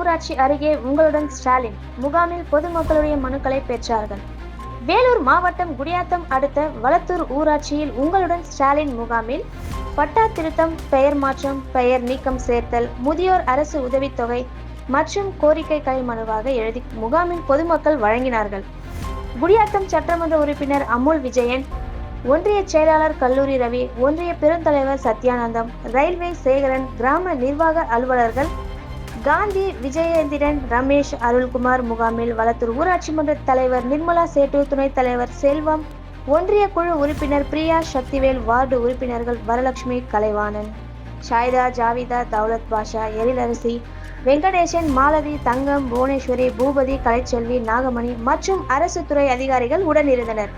ஊராட்சி அருகே உங்களுடன் ஸ்டாலின் முகாமில் பொதுமக்களுடைய மனுக்களை பெற்றார்கள். வேலூர் மாவட்டம் குடியாத்தம் அடுத்த வளத்தூர் ஊராட்சியில் உங்களுடன் ஸ்டாலின் முகாமில் பட்டா திருத்தம் பெயர் மாற்றம் பெயர் நீக்கம் சேர்த்தல் முதியோர் அரசு உதவித்தொகை மற்றும் கோரிக்கை கலை மனுவாக எழுதி முகாமில் பொதுமக்கள் வழங்கினார்கள். குடியாத்தம் சட்டமன்ற உறுப்பினர் அமுல் விஜயன் ஒன்றிய செயலாளர் கல்லூரி ரவி ஒன்றிய பெருந்தலைவர் சத்யானந்தம் ரயில்வே சேகரன் கிராம நிர்வாக அலுவலர்கள் காந்தி விஜயேந்திரன் ரமேஷ் அருள்குமார் முகாமில் வளத்தூர் ஊராட்சி மன்ற தலைவர் நிர்மலா சேட்டு துணைத் தலைவர் செல்வம் ஒன்றிய குழு உறுப்பினர் பிரியா சக்திவேல் வார்டு உறுப்பினர்கள் வரலட்சுமி கலைவாணன் ஷாயிதா ஜாவிதா தௌலத் பாஷா எழிலரசி வெங்கடேசன் மாலதி தங்கம் புவனேஸ்வரி பூபதி கலைச்செல்வி நாகமணி மற்றும் அரசு துறை அதிகாரிகள் உடனிருந்தனர்